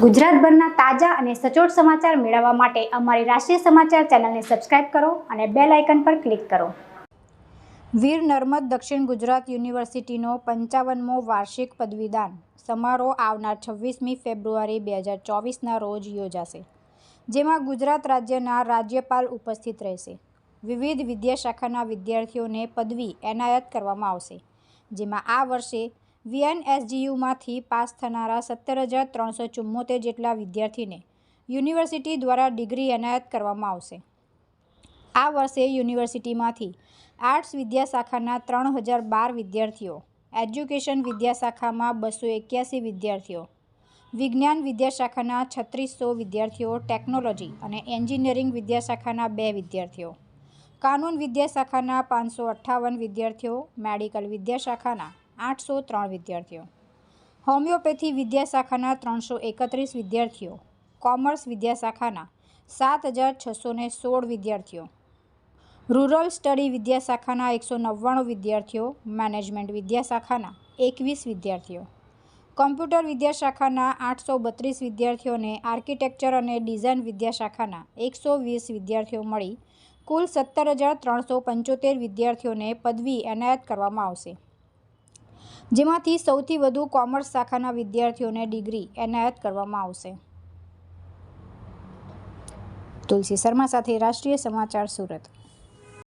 ગુજરાતભરના તાજા અને સચોટ સમાચાર મેળવવા માટે અમારી રાષ્ટ્રીય સમાચાર ચેનલને સબસ્ક્રાઇબ કરો અને બેલ આઇકન પર ક્લિક કરો. વીર નર્મદ દક્ષિણ ગુજરાત યુનિવર્સિટીનો પંચાવનમો વાર્ષિક પદવીદાન સમારોહ આવનાર છવ્વીસમી ફેબ્રુઆરી બે હજાર ચોવીસના રોજ યોજાશે, જેમાં ગુજરાત રાજ્યના રાજ્યપાલ ઉપસ્થિત રહેશે. વિવિધ વિદ્યાશાખાના વિદ્યાર્થીઓને પદવી એનાયત કરવામાં આવશે, જેમાં આ વર્ષે વીએનએસજીયુમાંથી પાસ થનારા સત્તર હજાર ત્રણસો ચુમ્મોતેર જેટલા વિદ્યાર્થીને યુનિવર્સિટી દ્વારા ડિગ્રી એનાયત કરવામાં આવશે. આ વર્ષે યુનિવર્સિટીમાંથી આર્ટ્સ વિદ્યાશાખાના ત્રણ હજાર બાર વિદ્યાર્થીઓ, એજ્યુકેશન વિદ્યાશાખામાં બસો એક્યાસી વિદ્યાર્થીઓ, વિજ્ઞાન વિદ્યાશાખાના છત્રીસો વિદ્યાર્થીઓ, ટેકનોલોજી અને એન્જિનિયરિંગ વિદ્યાશાખાના બે વિદ્યાર્થીઓ, કાનૂન વિદ્યાશાખાના પાંચસો અઠ્ઠાવન વિદ્યાર્થીઓ, મેડિકલ વિદ્યાશાખાના આઠસો ત્રણ વિદ્યાર્થીઓ. હોમિયોપેથી વિદ્યાશાખાના ત્રણસો એકત્રીસ વિદ્યાર્થીઓ. કોમર્સ વિદ્યાશાખાના સાત હજાર છસો ને સોળ વિદ્યાર્થીઓ. રૂરલ સ્ટડી વિદ્યાશાખાના એકસો નવ્વાણું વિદ્યાર્થીઓ. મેનેજમેન્ટ વિદ્યાશાખાના એકવીસ વિદ્યાર્થીઓ. કોમ્પ્યુટર વિદ્યાશાખાના આઠસો બત્રીસ વિદ્યાર્થીઓને આર્કિટેક્ચર અને ડિઝાઇન વિદ્યાશાખાના એકસો વીસ વિદ્યાર્થીઓ મળી. કુલ સત્તર હજાર ત્રણસો પંચોતેર વિદ્યાર્થીઓને પદવી એનાયત કરવામાં આવશે. જેમાંથી સૌથી વધુ કોમર્સ શાખાના વિદ્યાર્થીઓને ડિગ્રી એનાયત કરવામાં આવશે. તુલસી શર્મા સાથે રાષ્ટ્રીય સમાચાર સુરત.